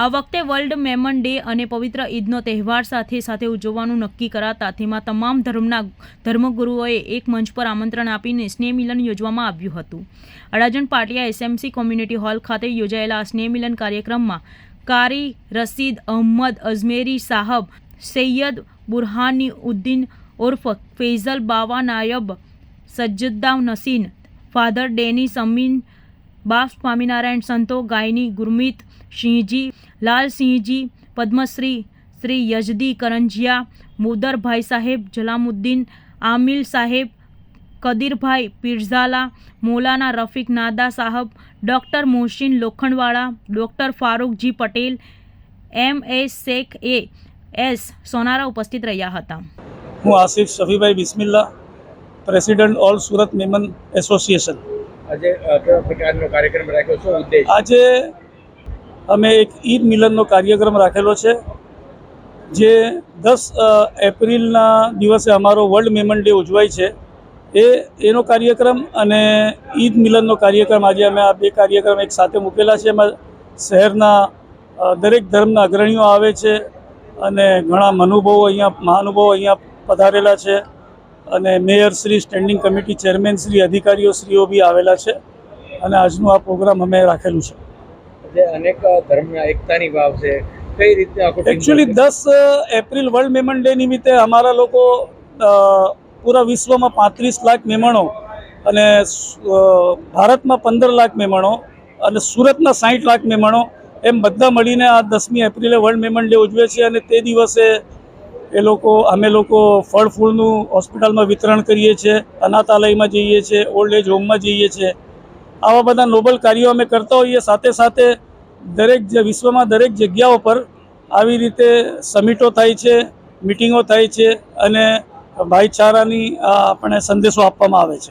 આ વખતે world Memon day અને પવિત્ર ઈદનો તહેવાર સાથે સાથે ઉજવવાનું નક્કી કરાતા તેમાં તમામ ધર્મના ધર્મગુરુઓએ એક મંચ પર આમંત્રણ આપીને સ્નેહ મિલન યોજવામાં આવ્યું હતું. Adajan Patiya SMC community hall ખાતે યોજાયેલા સ્નેહ મિલન કાર્યક્રમમાં કારી રસીદ અહમદ અજમેરી સાહબ, સૈયદ બુરહાની ઉદ્દીન ઉર્ફ, ફૈઝલ બાવા નાયબ, સજ્જદા નસીન, ફાધર ડેની અમીન બાપ સ્વામિનારાયણ સંતો ગાયની ગુરમીત સિંહજી લાલસિંહજી પદ્મશ્રી, શ્રી યજદી કરંજિયા, મુદરભાઈ સાહેબ જલામુદ્દીન, આમિલ સાહેબ, કદીરભાઈ પીરઝાલા, મોલાના રફીક નાદા સાહબ, ડૉક્ટર મોહસિન લોખંડવાળા, ડૉક્ટર ફારૂકજી પટેલ, એમ એસ શેખ એ એસ સોનારા ઉપસ્થિત રહ્યા હતા. હું Asif Shafibhai Bismilla president all Surat Memon association. આજે કેવા પ્રકારનો કાર્યક્રમ રાખ્યો શું ઉદ્દેશ? આજે અમે એક ઈદ મિલનનો કાર્યક્રમ રાખેલો છે, જે દસ એપ્રિલના દિવસે અમારો વર્લ્ડ મેમન ડે ઉજવાય છે. એ, એનો કાર્યક્રમ અને ઈદ મિલનનો કાર્યક્રમ આજે અમે આ બે કાર્યક્રમ એક સાથે મૂકેલા છે. એમાં શહેરના દરેક ધર્મના અગ્રણીઓ આવે છે અને ઘણા મનુભવો અહીંયા, મહાનુભવો અહીંયા પધારેલા છે. અને mayor Shri standing committee chairman Shri અધિકારીઓ શ્રીઓ બી આવેલા છે અને આજનો આ પ્રોગ્રામ અમે રાખેલું છે. જે અનેક ધર્મના એકતાની ભાવ છે. કઈ રીતે એકચ્યુઅલી દસ એપ્રિલ વર્લ્ડ મેમન ડે નિમિત્તે અમારા લોકો પૂરા વિશ્વમાં પાંત્રીસ લાખ મેમણો અને ભારતમાં પંદર લાખ મેમણો અને સુરતના સાઠ લાખ મેમણો એમ બધા મળીને આ દસમી એપ્રિલે વર્લ્ડ મેમન ડે ઉજવે છે અને તે દિવસે એ લોકો, અમે લોકો ફળ ફૂલનું હોસ્પિટલમાં વિતરણ કરીએ છીએ, અનાથાલયમાં જઈએ છીએ, ઓલ્ડ એજ હોમમાં જઈએ છીએ. આવા બધા નોબલ કાર્યો અમે કરતા હોઈએ, સાથે સાથે દરેક વિશ્વમાં દરેક જગ્યાઓ પર આવી રીતે સમિટો થાય છે, મિટિંગો થાય છે અને ભાઈચારાની આપણે સંદેશો આપવામાં આવે છે.